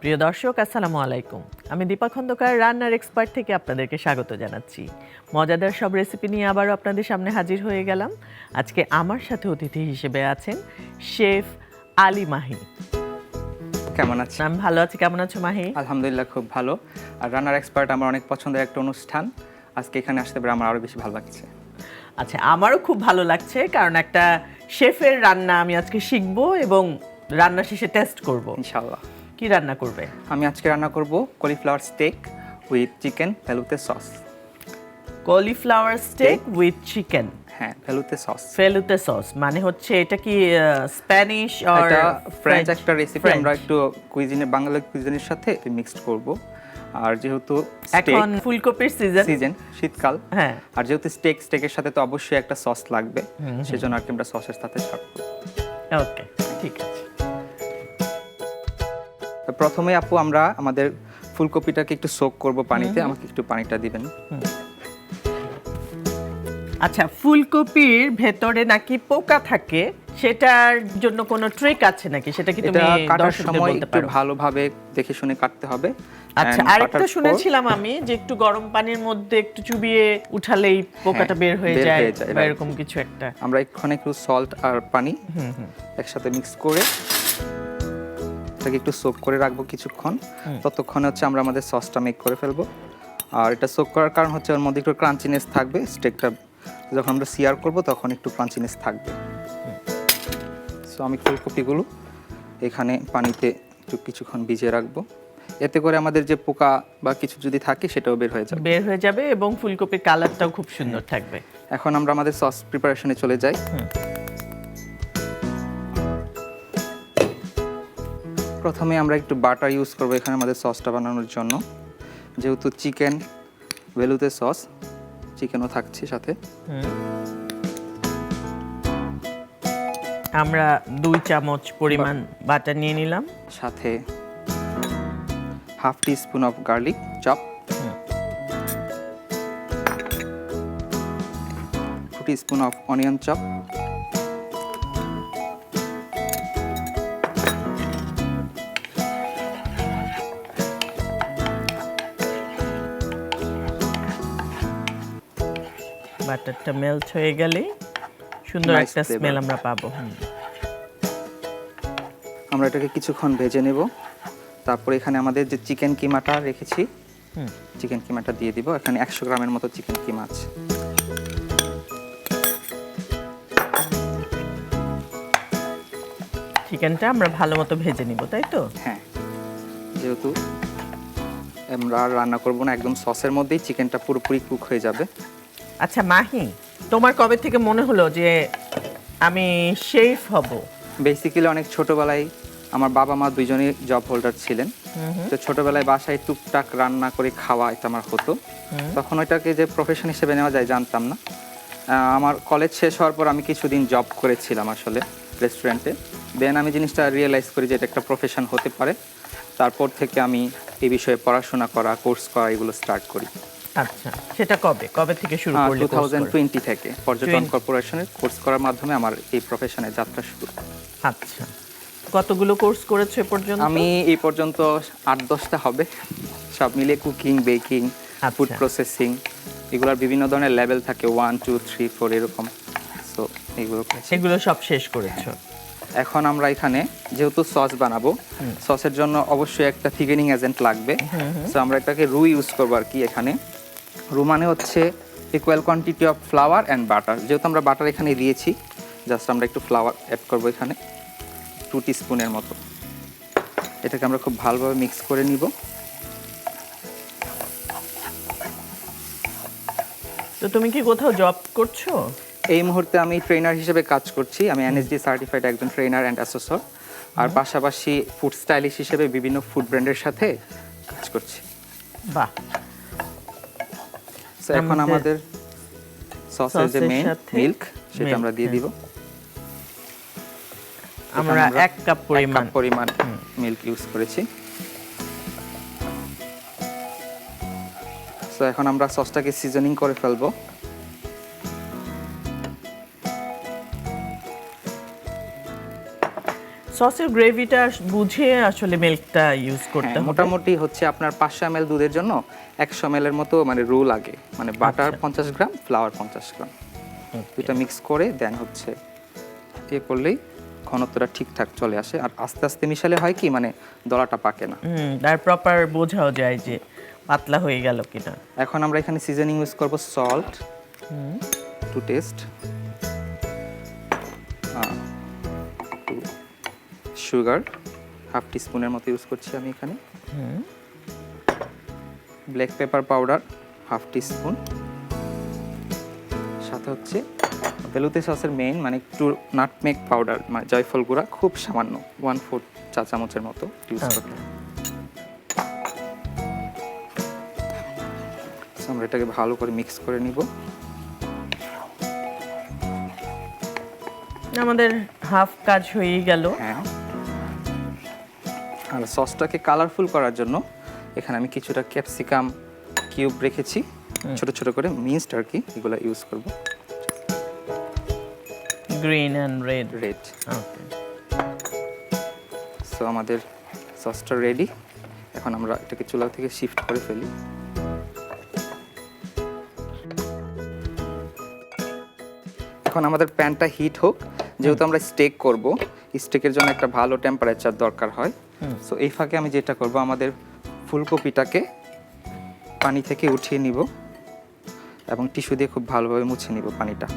প্রিয় দর্শক আসসালামু আলাইকুম। আমি দীপা খন্দকার রান্নার এক্সপার্ট থেকে আপনাদেরকে স্বাগত জানাচ্ছি। মজাদার সব রেসিপি নিয়ে আবারও আপনাদের সামনে হাজির হয়ে গেলাম। আজকে আমার সাথে অতিথি হিসেবে আছেন শেফ আলী মাহি। কেমন আছেন? আমি ভালো আছি। কেমন আছো মাহি? আলহামদুলিল্লাহ খুব ভালো। আর রান্নার এক্সপার্ট আমার অনেক পছন্দের একটা অনুষ্ঠান। আজকে এখানে আসতে পেরে আমার আরও বেশি ভালো লাগছে। আচ্ছা আমারও খুব ভালো লাগছে কারণ একটা শেফের রান্না আমি আজকে শিখব এবং রান্না শেষে টেস্ট করব। ইনশাল্লাহ কি রান্না করবে? আমি আজকে রান্না করব cauliflower steak with chicken veloute sauce cauliflower steak with chicken হ্যাঁ ভেলুতে সস ফেলুতে সস মানে হচ্ছে এটা কি স্প্যানিশ অর ফ্রেঞ্চ একটা রেসিপি আমরা একটু কুইজিনে বাংলা কুইজিনের সাথে মিক্সড করব। আর যেহেতু এখন ফুলকপির সিজন সিজন শীতকাল। হ্যাঁ। আর যেহেতু স্টেক স্টেকের সাথে তো অবশ্যই একটা সস লাগবে সেজন্য আর কি আমরা সসের সাথে সার্ভ ওকে ঠিক আছে। প্রথমে আপু আমরা আমাদের ফুলকপিটাকে একটু সোক করব পানিতে। আমাকে একটু পানিটা দিবেন। আচ্ছা ফুলকপির ভেতরে নাকি পোকা থাকে? সেটার জন্য কোনো ট্রিক আছে নাকি? সেটা কি তুমি কাটার সময় একটু ভালোভাবে দেখে শুনে কাটতে হবে। আচ্ছা আরেকটা শুনেছিলাম আমি যে একটু গরম পানির মধ্যে একটু চুবিয়ে উঠালেই পোকাটা হ্যাঁ, বের হয়ে যায়. এরকম কিছু একটা। আমরা এখানে একটু সল্ট আর পানি একসাথে মিক্স করে এটাকে একটু সোক করে রাখব কিছুক্ষণ। ততক্ষণে হচ্ছে আমরা আমাদের সসটা মেক করে ফেলব। আর এটা সোক করার কারণ হচ্ছে ওর মধ্যে একটু ক্রাঞ্চিনেস থাকবে। স্টেকটা যখন আমরা সিয়ার করব তখন একটু ক্রাঞ্চিনেস থাকবে। সো আমি ফুলকপিগুলো এখানে পানিতে একটু কিছুক্ষণ ভিজিয়ে রাখব। এতে করে আমাদের যে পোকা বা কিছু যদি থাকে সেটাও বের হয়ে যাবে। বের হয়ে যাবে এবং ফুলকপির কালারটাও খুব সুন্দর থাকবে। এখন আমরা আমাদের সস প্রিপারেশনে চলে যাই। প্রথমে আমরা একটু বাটার ইউজ করব এখানে আমাদের সসটা বানানোর জন্য। যেহেতু চিকেন ভেলুতে সস চিকেনও থাকছে সাথে। আমরা দুই চামচ পরিমাণ বাটার নিয়ে নিলাম। সাথে half teaspoon of garlic chop. Two teaspoon of onion chop. বাটারটা মেল্ট হয়ে গেলে সুন্দর একটা স্মেল আমরা পাবো। আমরা এটাকে কিছুক্ষণ ভেজে নেব। তারপর এখানে আমাদের যে চিকেন কিমাটা রেখেছি চিকেন কিমাটা দিয়ে দিব। এখানে একশো গ্রামের মতো চিকেন কিমা আছে। চিকেনটা আমরা ভালো মতো ভেজে নিব তাই তো? হ্যাঁ। যেহেতু আমরা রান্না করব না একদম সসের মধ্যেই চিকেনটা পুরোপুরি কুক হয়ে যাবে। আচ্ছা মাহি তোমার কবে থেকে মনে হলো যে আমি শেফ হব? বেসিক্যালি অনেক ছোটবেলায় আমার বাবা মা দুইজনই জব হোল্ডার ছিলেন। তো ছোটবেলায় বাসায় টুকটাক রান্না করে খাওয়া এটা আমার হতো। তখন ওইটাকে যে প্রফেশন হিসেবে নেওয়া যায় জানতাম না। আমার কলেজ শেষ হওয়ার পর আমি কিছুদিন জব করেছিলাম আসলে রেস্টুরেন্টে দেন আমি জিনিসটা রিয়েলাইজ করি যে এটা একটা প্রফেশন হতে পারে। তারপর থেকে আমি এই বিষয়ে পড়াশোনা করা কোর্স করা এগুলো স্টার্ট করি। আচ্ছা সেটা কবে? কবে থেকে শুরু করলে টু course থাউজেন্ড করে? টোয়েন্টি থেকে পর্যটন কর্পোরেশনের কোর্স করার মাধ্যমে আমার এই প্রফেশনে যাত্রা শুরু। আচ্ছা কতগুলো কোর্স করেছ এ পর্যন্ত? আমি এই পর্যন্ত আট দশটা হবে। সব মিলে কুকিং বেকিং ফুড। প্রসেসিং এগুলোর বিভিন্ন ধরনের লেভেল থাকে ওয়ান টু থ্রি ফোর এরকম। সো এগুলো সেগুলো সব শেষ করেছ? এখন আমরা এখানে যেহেতু সস বানাবো সসের জন্য অবশ্যই একটা থিকেনিং এজেন্ট লাগবে। সো আমরা এটাকে রুই ইউজ করব আর কি এখানে। রু মানে হচ্ছে equal quantity of flour and butter যেহেতু আমরা বাটার এখানে দিয়েছি জাস্ট আমরা একটু ফ্লাওয়ার অ্যাড করব এখানে টু স্পুনের মতো। এটাকে আমরা খুব ভালোভাবে মিক্স করে নিব। তো তুমি কি কোথাও জব করছ? এই মুহূর্তে আমি ট্রেনার হিসেবে কাজ করছি। আমি এনএসডি সার্টিফাইড একজন ট্রেনার অ্যান্ড অ্যাসেসর আর পাশাপাশি ফুড স্টাইলিশ হিসেবে বিভিন্ন ফুড ব্র্যান্ডের সাথে কাজ করছি। বাহ। So, এখন আমাদের সসের যে মেইন মিল্ক সেটা আমরা দিয়ে হ্যাঁ। দিব। আমরা এক কাপ পরিমাণ পরিমাণ মিল্ক ইউজ করেছি। সো এখন আমরা সসটাকে সিজনিং করে ফেলব। সসের গ্রেভিটা বুঝে আসলে মিল্কটা ইউজ করতে হ্যাঁ, হবে। মোটামুটি হচ্ছে আপনার পাঁচশো এম দুধের জন্য একশো এম এর মতো মানে রু লাগে। মানে বাটার আচ্ছা। পঞ্চাশ গ্রাম ফ্লাওয়ার পঞ্চাশ গ্রাম। দুটা মিক্স করে দেন হচ্ছে এ করলেই ঘনত্বটা ঠিকঠাক চলে আসে। আর আস্তে আস্তে মিশালে হয় কি মানে দলাটা পাকে না। আর প্রপার বোঝাও যায় যে পাতলা হয়ে গেল কিনা। এখন আমরা এখানে সিজনিং ইউজ করব salt to taste sugar half টিস্পুনের মতো ইউজ করছি আমি এখানে। Black pepper powder half teaspoon. সাথে হচ্ছে বেলুতে সসের মেইন মানে একটু নাটমেক পাউডার মানে জয়ফল গুঁড়া খুব সামান্য ওয়ান ফোর চা চামচের মতো ইউজ Okay. করতে। আমরা এটাকে ভালো করে মিক্স করে নিব। আমাদের হাফ কাজ হয়েই গেল। হ্যাঁ। আর সসটাকে কালারফুল করার জন্য এখানে আমি কিছুটা ক্যাপসিকাম কিউব রেখেছি। ছোট ছোট করে মিন্সড আর কি এগুলো ইউজ করব। Green and red red okay so আমাদের সসটা রেডি এখন আমরা এটাকে চুলা থেকে শিফট করে ফেলি। এখন আমাদের প্যানটা হিট হোক যেহেতু আমরা স্টেক করব স্টেকের জন্য একটা ভালো টেম্পারেচার দরকার হয়। সো এই ফাঁকে আমি যেটা করব আমাদের ফুলকপিটাকে পানি থেকে উঠিয়ে নিব এবং টিস্যু দিয়ে খুব ভালোভাবে মুছে নিব পানিটা।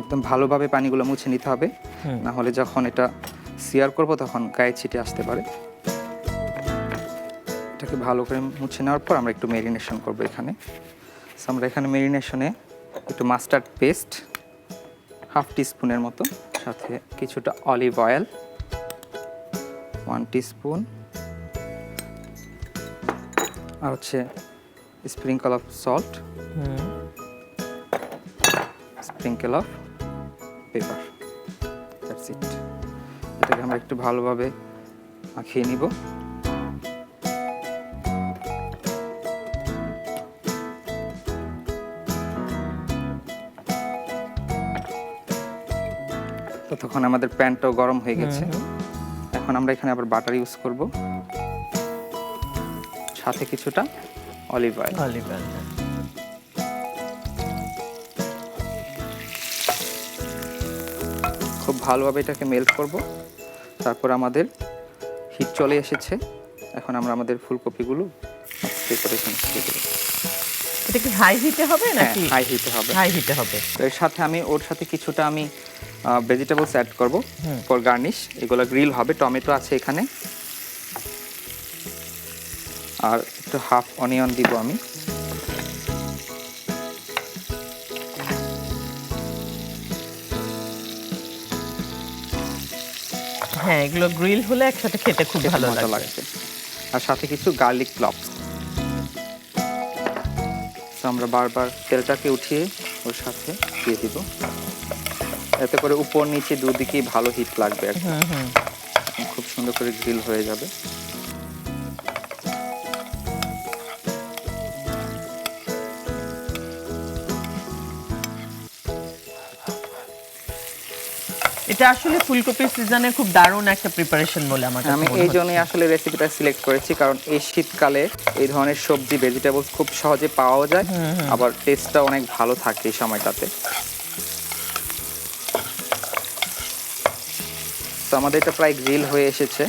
একদম ভালোভাবে পানিগুলো মুছে নিতে হবে। না হলে যখন এটা সিয়ার করব তখন গায়ে ছিটে আসতে পারে। এটাকে ভালো করে মুছে নেওয়ার পর আমরা একটু মেরিনেশন করব এখানে। আমরা এখানে মেরিনেশনে একটু মাস্টার্ড পেস্ট হাফ টিস্পুনের মতো সাথে কিছুটা অলিভ অয়েল ওয়ান টিস্পুন আর হচ্ছে sprinkle of salt sprinkle of pepper that's it এটাকে আমরা একটু ভালোভাবে মাখিয়ে নিব। ততক্ষণ আমাদের প্যানটাও গরম হয়ে গেছে। এখন আমরা এখানে আবার বাটার ইউজ করব। সাথে কিছুটা অলিভ অয়েল। অলিভ অয়েল খুব ভালোভাবে এটাকে মেল্ট করব। তারপর আমাদের হিট চলে এসেছে। এখন আমরা আমাদের ফুলকপিগুলো ডেকোরেশন শুরু করি এটা কি হাই হিটে হবে হ্যাঁ নাকি? হাই হিটে হবে। হাই হিটে হবে। এর সাথে আমি ওর সাথে কিছুটা আমি ভেজিটেবলস অ্যাড করব ফর গার্নিশ এগুলো গ্রিল হবে টমেটো আছে এখানে। আর একটু হাফ অনিয়ন দিব আমি। হ্যাঁ এগুলো গ্রিল হলে একসাথে খেতে খুব ভালো লাগছে। আর সাথে কিছু গার্লিক ক্লপস আমরা বারবার তেলটাকে উঠিয়ে ওর সাথে দিয়ে দিব। এতে করে উপর নিচে দুদিকেই ভালো হিট লাগবে খুব সুন্দর করে গ্রিল হয়ে যাবে। এটা আসলে ফুলকপির সিজনে খুব দারুণ একটা প্রিপারেশন বলে আমার আমি এই জন্যই আসলে রেসিপিটা সিলেক্ট করেছি কারণ এই শীতকালে এই ধরনের সবজি ভেজিটেবলস খুব সহজে পাওয়া যায়। আবার টেস্টটা অনেক ভালো থাকে এই সময়টাতে। তো আমাদের এটা প্রায় গ্রিল হয়ে এসেছে।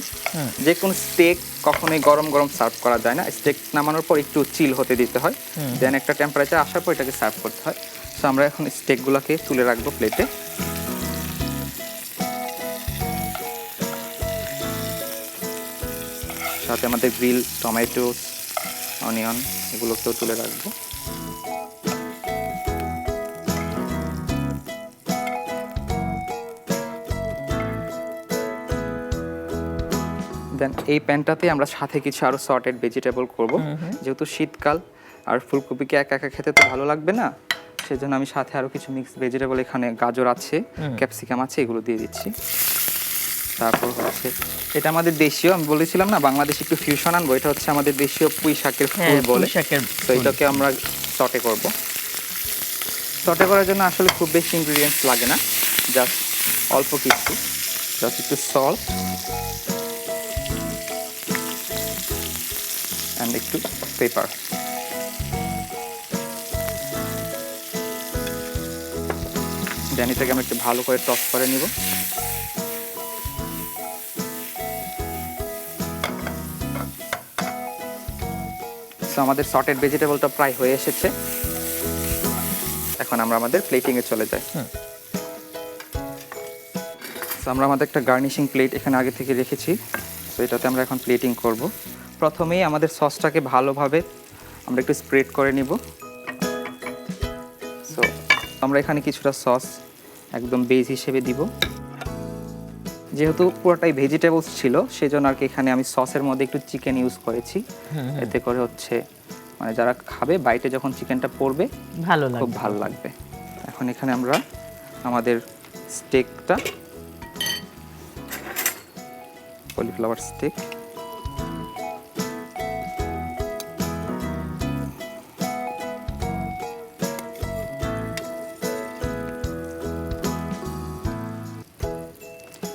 যে কোনো স্টেক কখনোই গরম গরম সার্ভ করা যায় না। স্টেক নামানোর পর একটু চিল হতে দিতে হয়। দেন একটা টেম্পারেচার আসার পর এটাকে সার্ভ করতে হয়। তো আমরা এখন স্টেকগুলোকে তুলে রাখব প্লেটে সাথে আমাদের গ্রিল টমেটো অনিয়ন এগুলোকেও তুলে রাখব। দেন এই প্যানটাতে আমরা সাথে কিছু আরও সর্টেড ভেজিটেবল করব। যেহেতু শীতকাল আর ফুলকপিকে একা একা খেতে তো ভালো লাগবে না সেজন্য আমি সাথে আরও কিছু মিক্স ভেজিটেবল এখানে গাজর আছে ক্যাপসিকাম আছে এগুলো দিয়ে দিচ্ছি। তারপর হচ্ছে এটা আমাদের দেশীয় আমি বলেছিলাম না বাংলাদেশে একটু ফিউশন আনব এটা হচ্ছে আমাদের দেশীয় পুঁই শাকের হ্যাঁ ফুল বলে। তো এটাকে আমরা সটে করব। সটে করার জন্য আসলে খুব বেশি ইনগ্রিডিয়েন্টস লাগে না জাস্ট অল্প কিছু জাস্ট একটু সল্ট অ্যান্ড একটু পেপার দেন এটাকে আমরা একটু ভালো করে টস করে নিব। আমাদের সর্টেড ভেজিটেবলটা প্রায় হয়ে এসেছে। এখন আমরা আমাদের প্লেটিংয়ে চলে যাই। আমরা আমাদের একটা গার্নিশিং প্লেট এখানে আগে থেকে রেখেছি। তো এটাতে আমরা এখন প্লেটিং করব। প্রথমেই আমাদের সসটাকে ভালোভাবে আমরা একটু স্প্রেড করে নিব। সো আমরা এখানে কিছুটা সস একদম বেজ হিসেবে দিব। যেহেতু পুরোটাই ভেজিটেবলস ছিল সেজন্য আর কি এখানে আমি সসের মধ্যে একটু চিকেন ইউজ করেছি। এতে করে হচ্ছে মানে যারা খাবে বাইটে যখন চিকেনটা পড়বে ভালো খুব ভালো লাগবে। এখন এখানে আমরা আমাদের স্টেকটা কলিফ্লাওয়ার স্টেক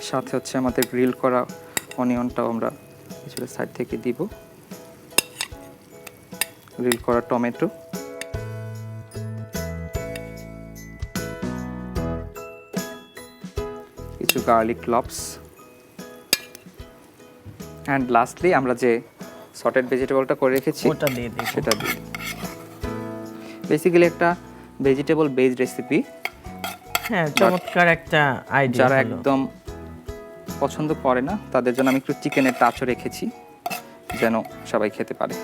সাথে হচ্ছে আমাদের গ্রিল করা অনিয়নটাও আমরা কিছুটা সাইড থেকে দিব। গ্রিল করা টমেটো। কিছু গার্লিক ক্লপস অ্যান্ড লাস্টলি আমরা যে সর্টেড ভেজিটেবলটা করে রেখেছি ওটা দিয়ে দেবো। সেটা দিই বেসিক্যালি একটা ভেজিটেবল বেসড রেসিপি হ্যাঁ চমৎকার একটা আইডিয়া যারা একদম পছন্দ করে না তাদের জন্য আমি একটু চিকেনের টাচও রেখেছি যেন সবাই খেতে পারে।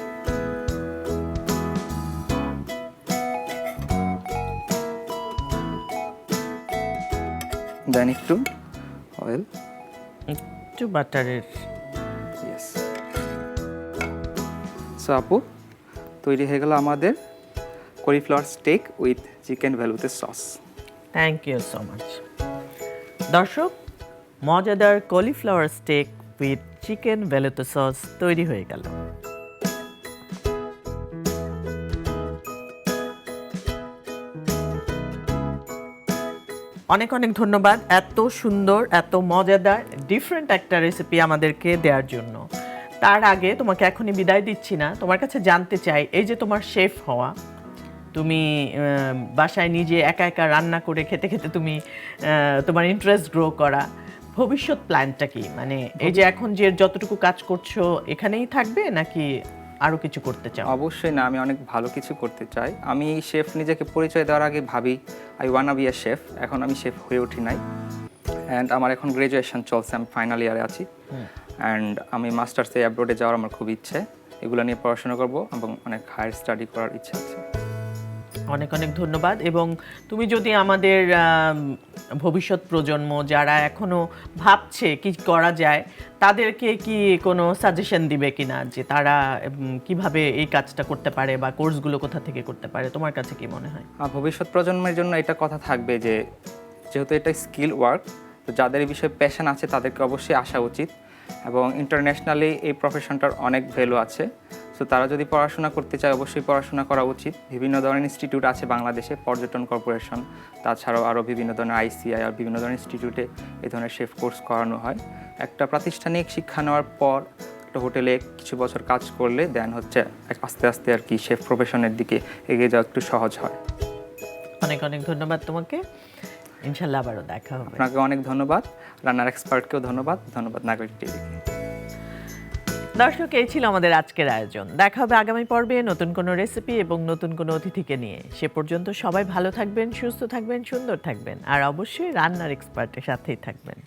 দেন একটু অয়েল একটু বাটারের। ইয়েস সো আপু তৈরি হয়ে গেল আমাদের cauliflower steak with chicken veloute sauce thank you so much দর্শক মজাদার cauliflower steak with chicken veloute sauce তৈরি হয়ে গেল। অনেক অনেক ধন্যবাদ এত সুন্দর, এত মজাদার ডিফারেন্ট একটা রেসিপি আমাদেরকে দেওয়ার জন্য। তার আগে তোমাকে এখনই বিদায় দিচ্ছি না। তোমার কাছে জানতে চাই, এই যে তোমার শেফ হওয়া, তুমি বাসায় নিজে একা একা রান্না করে খেতে খেতে তুমি তোমার ইন্টারেস্ট গ্রো করা ভবিষ্যৎ প্ল্যানটা কি? মানে এই যে এখন যে যতটুকু কাজ করছ এখানেই থাকবে নাকি আরও কিছু করতে চাও? অবশ্যই না আমি অনেক ভালো কিছু করতে চাই। আমি শেফ নিজেকে পরিচয় দেওয়ার আগে ভাবি I wanna be a chef এখন আমি শেফ হয়ে উঠি নাই। অ্যান্ড আমার এখন গ্রাজুয়েশন চলছে আমি ফাইনাল ইয়ারে আছি। অ্যান্ড আমি মাস্টার্সে অ্যাব্রোডে যাওয়ার আমার খুব ইচ্ছে। এগুলো নিয়ে পড়াশোনা করব এবং অনেক হায়ার স্টাডি করার ইচ্ছা আছে। অনেক অনেক ধন্যবাদ। এবং তুমি যদি আমাদের ভবিষ্যৎ প্রজন্ম যারা এখনও ভাবছে কি করা যায়, তাদেরকে কি কোনো সাজেশন দিবে কিনা যে তারা কীভাবে এই কাজটা করতে পারে বা কোর্সগুলো কোথা থেকে করতে পারে? তোমার কাছে কি মনে হয়? ভবিষ্যৎ প্রজন্মের জন্য এটা কথা থাকবে যে, যেহেতু এটা স্কিল ওয়ার্ক তো যাদের এই বিষয়ে প্যাশন আছে তাদেরকে অবশ্যই আসা উচিত। এবং ইন্টারন্যাশনালি এই প্রফেশনটার অনেক ভ্যালু আছে। সো তারা যদি পড়াশোনা করতে চায় অবশ্যই পড়াশোনা করা উচিত। বিভিন্ন ধরনের ইনস্টিটিউট আছে বাংলাদেশে পর্যটন কর্পোরেশন। তাছাড়াও আরও বিভিন্ন ধরনের আইসিআই আর বিভিন্ন ধরনের ইনস্টিটিউটে এই ধরনের শেফ কোর্স করানো হয়। একটা প্রাতিষ্ঠানিক শিক্ষা নেওয়ার পর একটা হোটেলে কিছু বছর কাজ করলে দেন হচ্ছে আস্তে আস্তে আর কি শেফ প্রফেশনের দিকে এগিয়ে যাওয়া একটু সহজ হয়। অনেক অনেক ধন্যবাদ তোমাকে। ইনশাল্লাহ আবারও দেখা হবে। আপনাকে অনেক ধন্যবাদ। রান্নার এক্সপার্টকেও ধন্যবাদ। ধন্যবাদ নাগরিক টিভিকে দর্শক, এই ছিল আমাদের আজকের আয়োজন। দেখা হবে আগামী পর্বে নতুন কোনো রেসিপি এবং নতুন কোনো অতিথিকে নিয়ে। সে পর্যন্ত সবাই ভালো থাকবেন, সুস্থ থাকবেন, সুন্দর থাকবেন, আর অবশ্যই রান্নার এক্সপার্টের সাথেই থাকবেন।